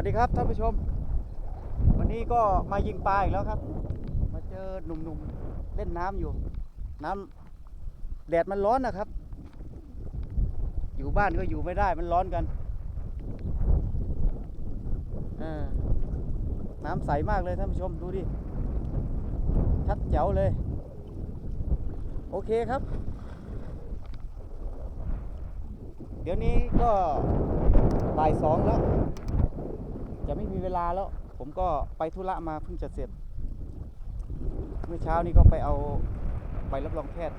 วัสดีครับท่านผู้ชม วันนี้ก็มายิงปลาอีกแล้วครับ มาเจอหนุ่มๆเล่นน้ำอยู่ น้ำแดดมันร้อนนะครับ อยู่บ้านก็อยู่ไม่ได้มันร้อนกันน้ำใสมากเลยท่านผู้ชมดูดิ ชัดแจ๋วเลย โอเคครับ เดี๋ยวนี้ก็บ่ายสองแล้ว จะไม่มีเวลาแล้ว ผมก็ไปธุระมาเพิ่งจะเสร็จ เมื่อเช้านี้ก็ไปเอาใบรับรองแพทย์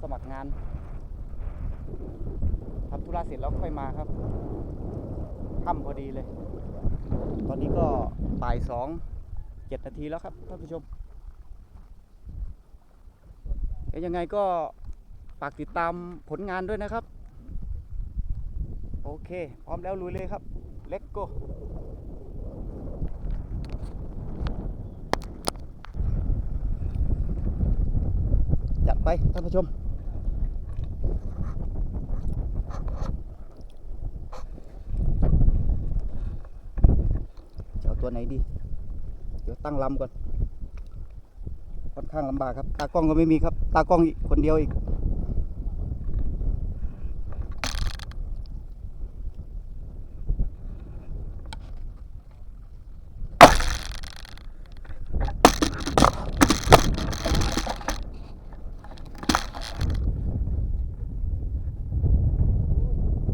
สมัครงานทำธุระเสร็จแล้วค่อยมาครับค่ำพอดีเลย ตอนนี้ก็บ่ายสองเจ็ดนาทีแล้วครับท่านผู้ชมยังไงก็ฝากติดตามผลงานด้วยนะครับ โอเค พร้อมแล้วลุยเลยครับ เล็กโกจัดไปท่านผู้ชมจะเอาตัวไหนดี เดี๋ยวตั้งลำก่อน ค่อนข้างลำบากครับ ตากล้องก็ไม่มีครับ ตากล้องอีกคนเดียวอีก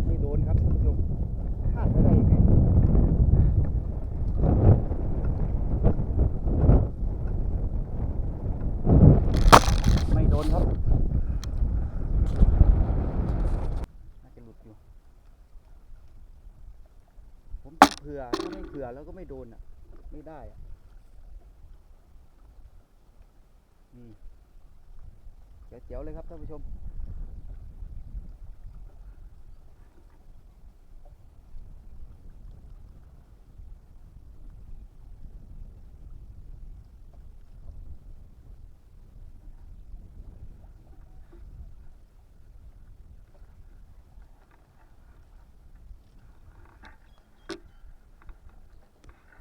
ไม่โดนครับท่านผู้ชมพลาดไปได้ยังไงไม่โดนครับ น่าจะหลุดอยู่ เผื่อถ้าไม่เผื่อแล้วก็ไม่โดนอะ ไม่ได้อะนี่เจ๋วๆเลยครับท่านผู้ชม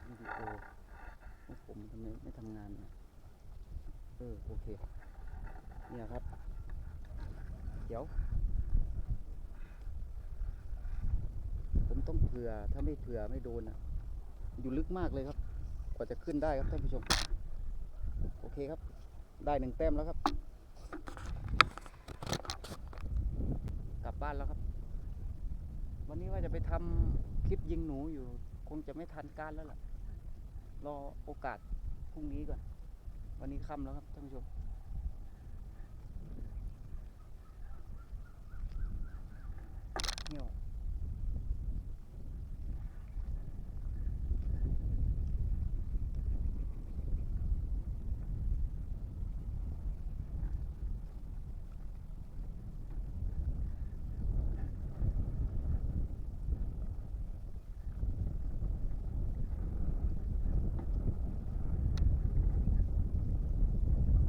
วิดีโอของผมทำงานเออโอเคเนี่ยครับ เดี๋ยว ผมต้องเผื่อถ้าไม่เผื่อไม่โดนอะ อยู่ลึกมากเลยครับ กว่าจะขึ้นได้ครับท่านผู้ชม โอเคครับ ได้หนึ่งแต้มแล้วครับ กลับบ้านแล้วครับ วันนี้ว่าจะไปทำคลิปยิงหนูอยู่ คงจะไม่ทันการแล้วล่ะ รอโอกาส พรุ่งนี้ก่อน วันนี้ค่ำแล้วครับท่านผู้ชม เหี่ยว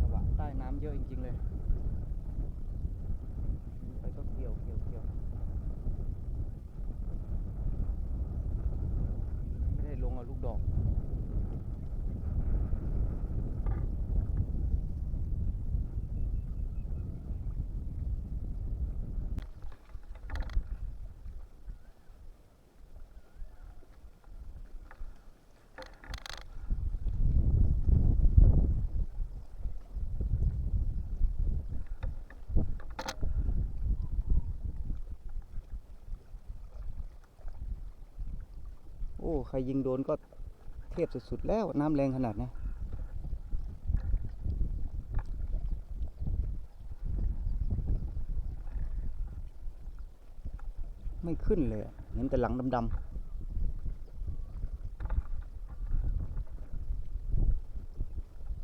กระบะ ใต้น้ำเยอะจริง ๆ เลย ไปก็เกี่ยวเกี่ยวเกี่ยวไม่ได้ลงเอาลูกดอก โอ้ ใครยิงโดนก็เทพสุดๆแล้วน้ำแรงขนาดนี้ไม่ขึ้นเลย เห็นแต่หลังดำๆ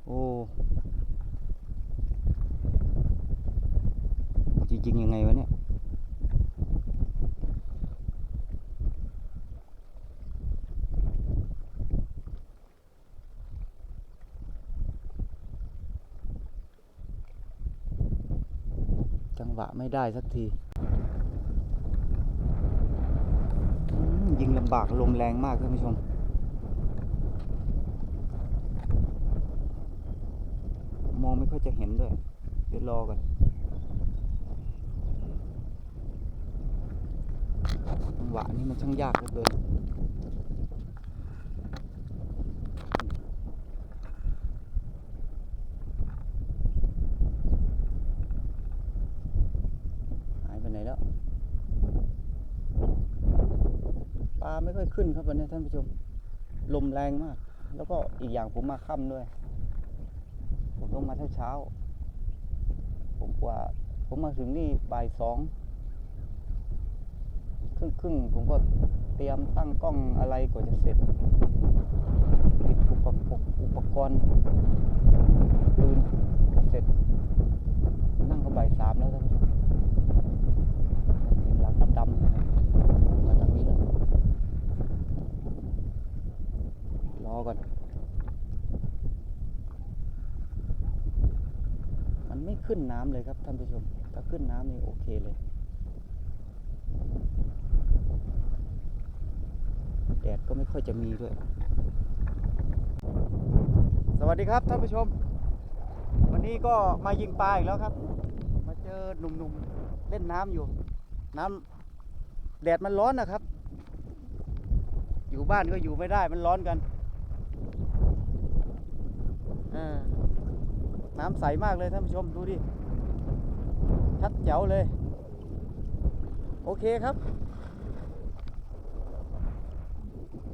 โอ้ จริง ๆ ยังไงวะเนี่ยะไม่ได้สักที ยิงลำบากลมแรงมากท่านผู้ชม มองไม่ค่อยจะเห็นด้วย เดี๋ยวรอก่อนจังหวะนี้มันช่างยากเหลือเกิน หายไปไหนแล้ว ปลาไม่ค่อย ขึ้นครับวันนี้ท่านผู้ชม ลมแรงมาก แล้วก็อีกอย่างผมมาค่ำด้วย ผมลงมาเช้า ผมกว่า ผมมาถึงนี่บ่ายสองครึ่งครึ่งผมก็เตรียมตั้งกล้องอะไรกว่าจะเสร็จติดอุปกรณ์อุปกรณ์ปืนจะเสร็จ นั่งก็บ่ายสามแล้วท่านผู้ชมเห็นหลังดำๆทางนี้แล้ว รอก่อน มันไม่ ขึ้นน้ำเลยครับท่านผู้ชม ถ้าขึ้นน้ำนี่โอเคเลย แดดก็ไม่ค่อยจะมีด้วย สวัสดีครับท่านผู้ชม วันนี้ก็มายิงปลาอีกแล้วครับ มาเจอหนุ่มๆเล่นน้ำอยู่ น้ำแดดมันร้อนนะครับ อยู่บ้านก็อยู่ไม่ได้มันร้อนกันเออ น้ำใสมากเลยท่านผู้ชมดูดิ ชัดแจ๋วเลย โอเคครับ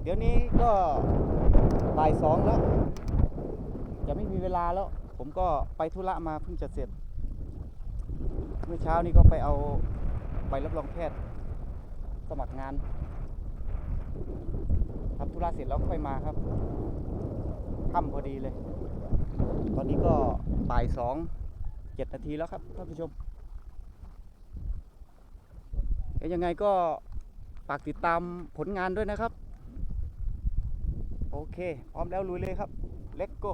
เดี๋ยวนี้ก็บ่ายสองแล้ว จะไม่มีเวลาแล้ว ผมก็ไปธุระมาเพิ่งจะเสร็จ เมื่อเช้านี้ก็ไปเอาใบรับรองแพทย์ สมัครงานทำธุระเสร็จแล้วค่อยมาครับค่ำพอดีเลย ตอนนี้ก็ บ่ายสองเจ็ดนาทีแล้วครับท่านผู้ชมยวยังไงก็ฝากติดตามผลงานด้วยนะครับ โอเค พร้อมแล้วลุยเลยครับ เล็กโก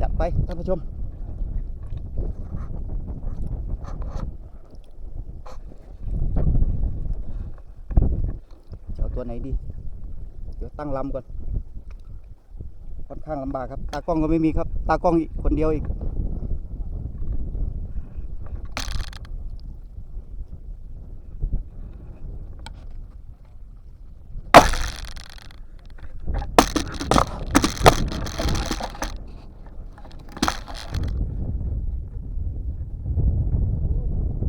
จัดไปท่านผู้ชม จะเอา ตัวไหนดี เดี๋ยวตั้งลำก่อน ค่อนข้างลำบากครับ ตากล้องก็ไม่มีครับ ตากล้องอีกคนเดียวอีก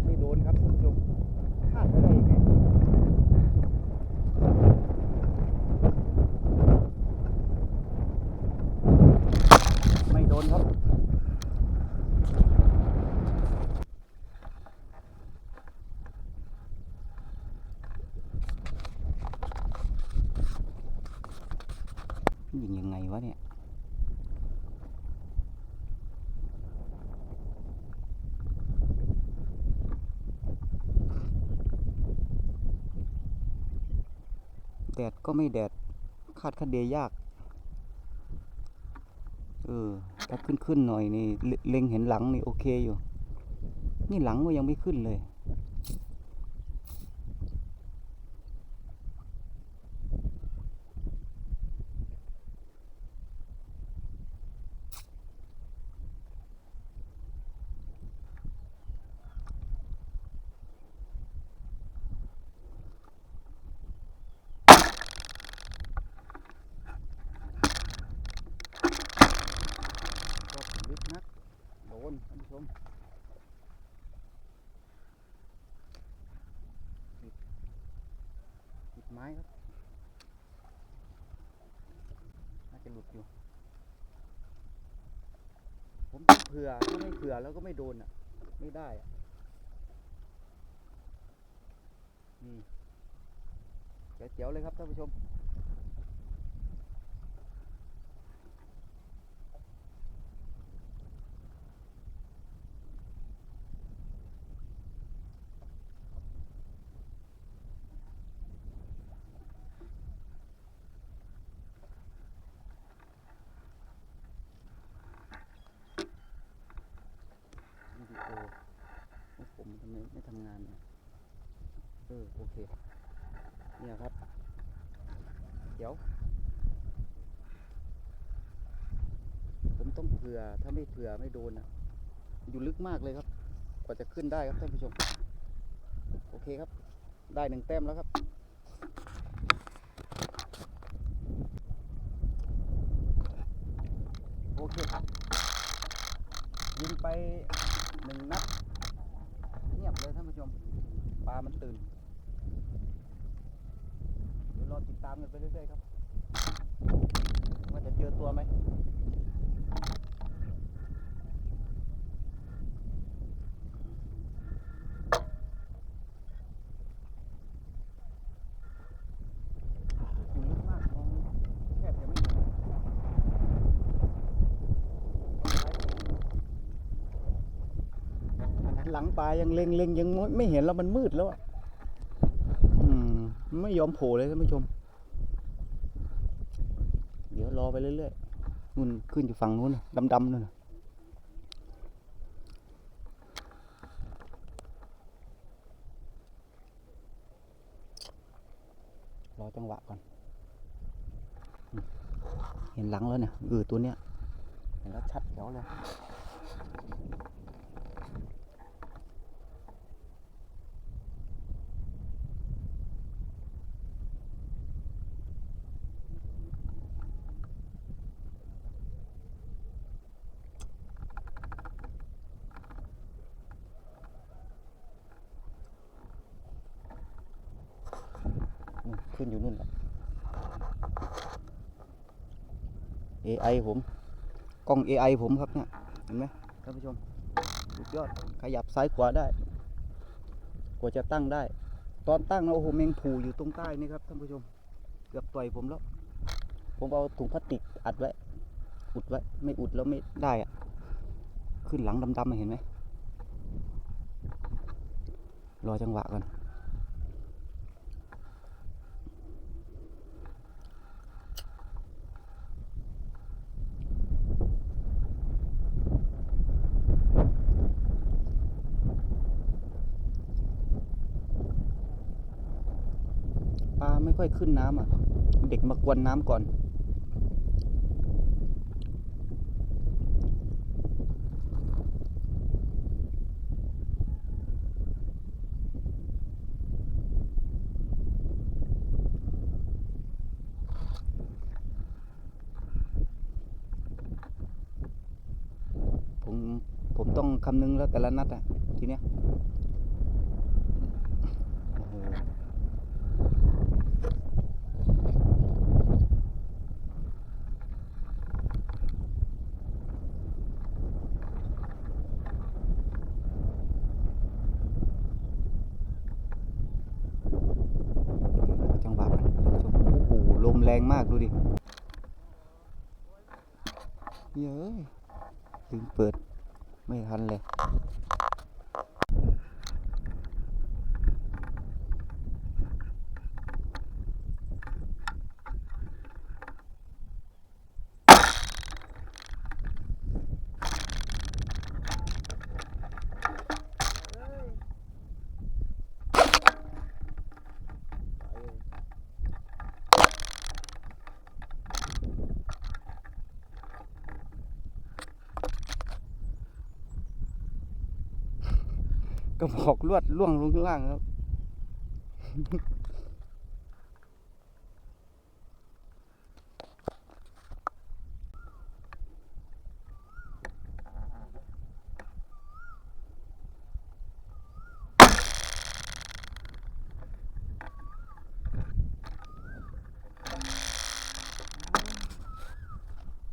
ไม่โดนครับท่านผู้ชมพลาดไปได้ยังไง ไม่โดนครับ ยิงยังไงวะเนี่ยแดดก็ไม่แดด คาดคะเดยาก เออ ถ้าขึ้นขึ้นหน่อยนี่ เลเล็งเห็นหลังนี่โอเคอยู่ นี่หลังก็ยังไม่ขึ้นเลย ก็ลึกนัก โดนท่าน ผู้ชมติดติดไม้ครับ น่าจะหลุดอยู่ ผมเผื่อถ้าไม่เผื่อแล้วก็ไม่โดนอะ ไม่ได้อะนี่เจ๋วๆเลยครับท่านผู้ชมวิดีโอ โอ้ผมทำ ไม่ทำงานเนี่ยเออโอเค เนี่ยครับ เดี๋ยว ผมต้องเผื่อถ้าไม่เผื่อไม่โดนอะ อยู่ลึกมากเลยครับ กว่าจะขึ้นได้ครับท่านผู้ชม โอเคครับ ได้หนึ่งแต้มแล้วครับโอเคครับยิงไปหนึ่งนัด เลยท่านผู้ชมปลามันตื่น เดี๋ยวรอติดตามกันไปเรื่อยๆครับ ว่าจะเจอตัวไหม อยู่ลึกมากมองแทบจะไม่เห็น หลังปลายังเล็งเล็งยังไม่เห็นแล้วมันมืดแล้วอะอืมไม่ยอมโผล่เลยท่านผู้ชม เดี๋ยวรอไปเรื่อยๆนู่นขึ้นอยู่ฝั่งนู้นดำๆนู่นรอจังหวะก่อน เห็นหลังแล้วเนี่ยเออตัวเนี้ยเห็นแล้วชัดแถวเลย นู่น ขึ้นอยู่นู่นแหละ AI ผมกล้อง AI ผมครับเนี่ยเห็นไหมท่านผู้ชมสุดยอดขยับซ้ายขวาได้กว่าจะตั้งได้ ตอนตั้งนะโอ้โหแมงผูอยู่ตรงใต้นี่ครับท่านผู้ชม เกือบต่อยผมแล้ว ผมเอาถุงพลาสติกอัดไว้ อุดไว้ ไม่อุดแล้วไม่ได้อะขึ้นหลังดำๆมาเห็นไหมรอจังหวะก่อน ค่อยขึ้นน้ำอะ เด็กมากวนน้ำก่อน ผม ผมต้องคำนึงแล้วแต่ละนัดอะ ทีเนี้ยโอ้โห จังหวะมันท่านผู้ชมโอ้โห ลมแรงมากดูดิเย้ยลืมเปิด ไม่ทันเลย ก็บอกลวดล่วงลงข้างล่างครับ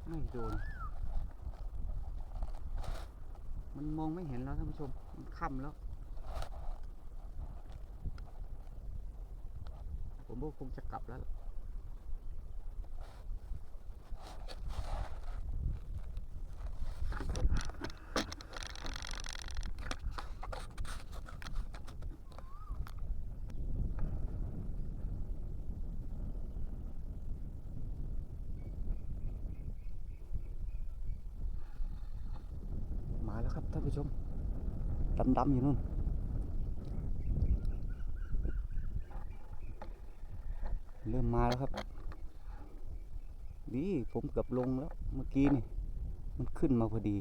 ไม่โดน มันมองไม่เห็นแล้วท่านผู้ชม มันค่ำแล้ว ผมว่า คงจะกลับแล้วมาแล้วครับท่านผู้ชมดำๆอยู่นู่น เริ่มมาแล้วครับ นี่ผมเกือบลงแล้ว เมื่อกี้นี่ มันขึ้นมาพอดี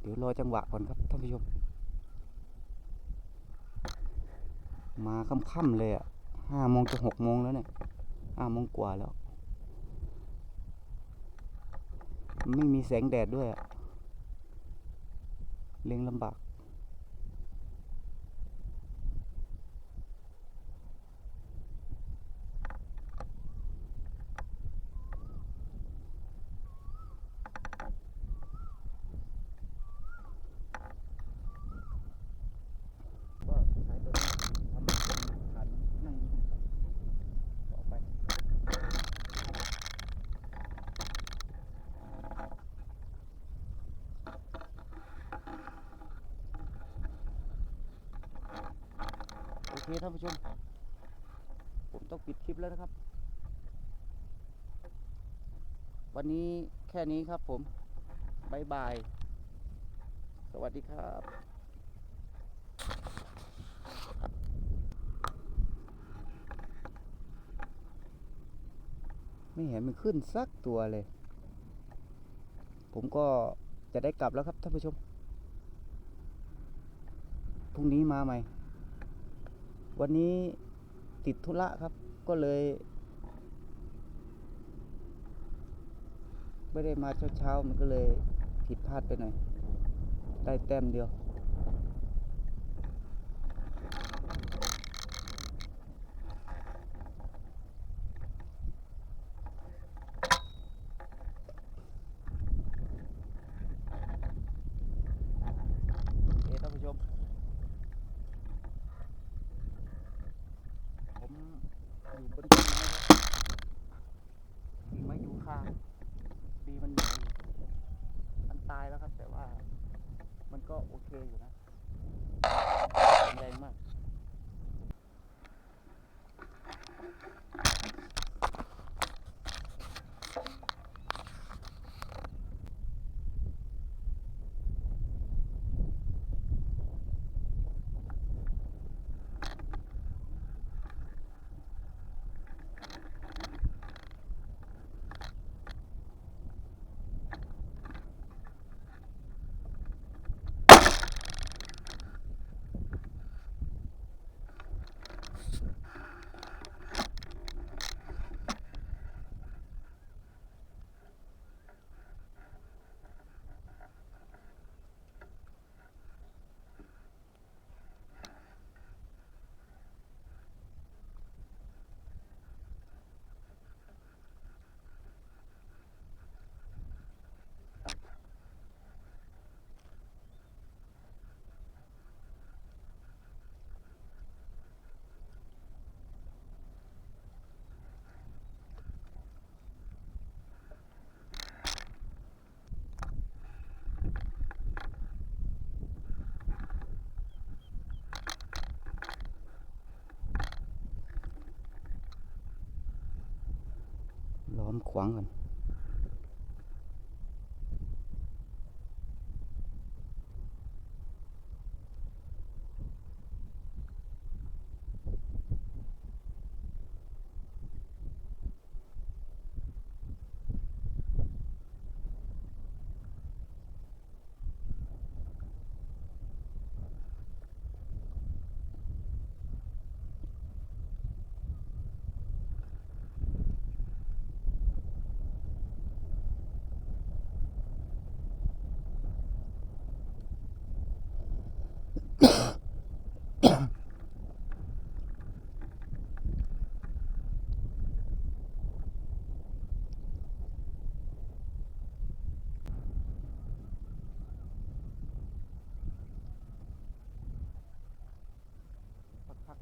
เดี๋ยวรอจังหวะก่อนครับท่านผู้ชม มาค่ำๆเลยอะห้าโมงจะหกโมงแล้วเนี่ยห้าโมงกว่าแล้ว ไม่มีแสงแดดด้วยอะ เลี้ยงลำบากใช้ตัวนี้ทำเป็นฐานนั่งต่อไปโอ เคท่านผู้ชม ผมต้องปิดคลิปแล้วนะครับ วันนี้แค่นี้ครับผมบายบาย สวัสดีครับไม่เห็นมันขึ้นสักตัวเลย ผมก็จะได้กลับแล้วครับท่านผู้ชม พรุ่งนี้มาใหม่ วันนี้ติดธุระครับ ก็เลย ไม่ได้มาเช้าๆมันก็เลยผิดพลาดไปหน่อย ได้แต้มเดียว ล้อมขวางก่อน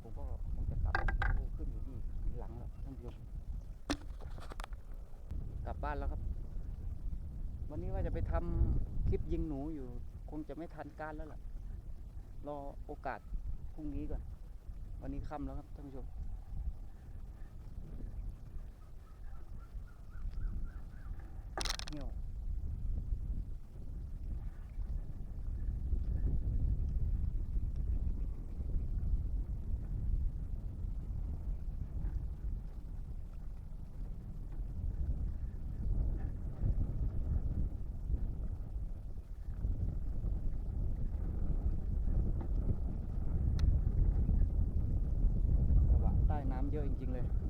ผมก็คงจะกลับขึ้นอยู่ที่หลังแล้วท่านผู้ชมกลับบ้านแล้วครับ วันนี้ว่าจะไปทำคลิปยิงหนูอยู่ คงจะไม่ทันการแล้วล่ะ รอโอกาสพรุ่งนี้ก่อน วันนี้ค่ำแล้วครับท่านผู้ชมเหี่ยวำเยอะจริงๆเลย